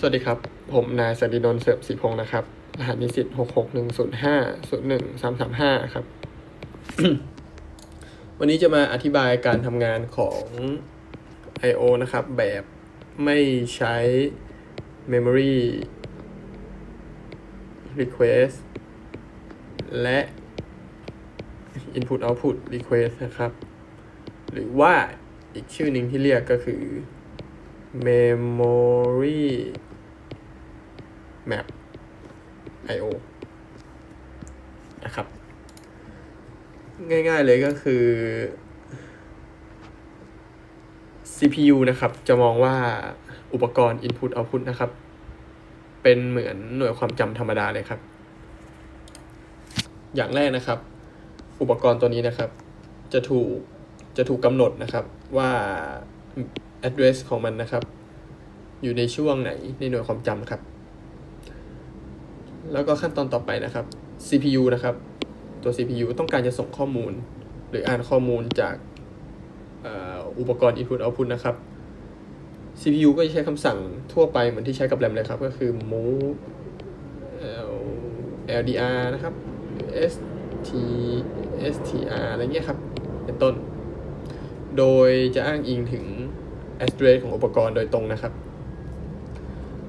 สวัสดีครับ ผมนายสันตินนท์เสริมศรีพงศ์นะครับ รหัสนิสิตหกหกหนึ่งศูนย์ห้าศูนย์หนึ่งสามสามห้าครับ วันนี้จะมาอธิบายการทำงานของ I/O นะครับ แบบไม่ใช้ Memory Request และ Input Output Request นะครับ หรือว่าอีกชื่อหนึ่งที่เรียกก็คือ memory map IO นะครับ ง่ายๆเลยก็คือ CPU นะครับ จะมองว่าอุปกรณ์ input output นะครับ เป็นเหมือนหน่วยความจำธรรมดาเลยครับ อย่างแรกนะครับ อุปกรณ์ตัวนี้นะครับ จะถูกจะถูกกำหนดนะครับว่า address ของมันนะครับ อยู่ในช่วงไหนในหน่วยความจำครับ แล้วก็ขั้นตอนต่อไปนะครับ CPU นะครับ ตัว CPU ต้องการจะส่งข้อมูล หรืออ่านข้อมูลจากอุปกรณ์ input output นะครับ CPU ก็จะใช้คำสั่งทั่วไปเหมือนที่ใช้กับแรมเลยครับ ก็คือ move LDR นะครับ ST STR อะไรเงี้ยครับ เป็นต้น โดยจะอ้างอิงถึง address ของอุปกรณ์โดยตรงนะครับ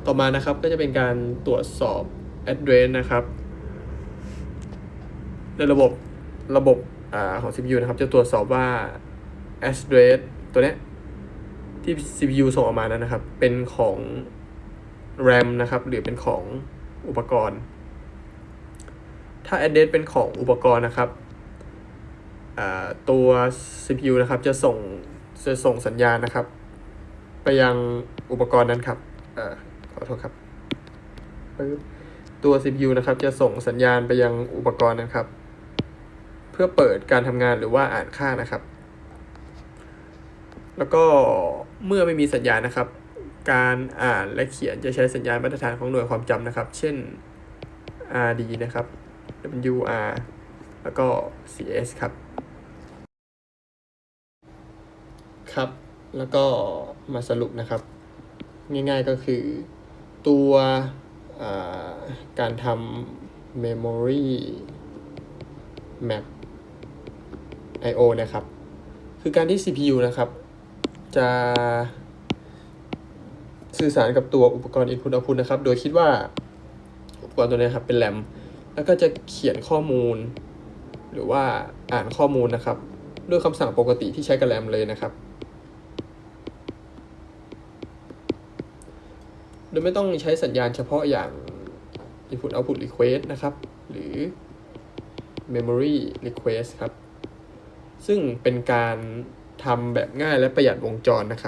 ต่อมานะครับก็จะเป็นการตรวจสอบ address นะครับ ในระบบระบบอของ CPU นะครับ จะตรวจสอบว่า address ตัวเนี้ยที่ CPU ส่งออกมานั้นนะครับ เป็นของ RAM นะครับ หรือเป็นของอุปกรณ์ ถ้า address เป็นของอุปกรณ์นะครับตัว CPU นะครับจะส่งจะส่งสัญญาณนะครับ ไปยังอุปกรณ์นั้นครับอขอโทษครับปึ๊บ ตัว CPU นะครับจะส่งสัญญาณไปยังอุปกรณ์นะครับ เพื่อเปิดการทำงานหรือว่าอ่านค่านะครับ แล้วก็เมื่อไม่มีสัญญาณนะครับ การอ่านและเขียนจะใช้สัญญาณมาตรฐานของหน่วยความจำนะครับ เช่น RD นะครับ WR แล้วก็ CS ครับ ครับ แล้วก็มาสรุปนะครับ ง่ายๆก็คือตัว การทำ memory map IO นะครับ คือการที่ CPU นะครับ จะสื่อสารกับตัวอุปกรณ์ input output นะครับ โดยคิดว่าอุปกรณ์ตัวนี้ครับเป็นแรม แล้วก็จะเขียนข้อมูล หรือว่าอ่านข้อมูลนะครับ ด้วยคำสั่งปกติที่ใช้กับแรมเลยนะครับ โดยไม่ต้องใช้สัญญาณเฉพาะอย่าง input output request นะครับ หรือ memory request ครับ ซึ่งเป็นการทำแบบง่ายและประหยัดวงจรนะครับ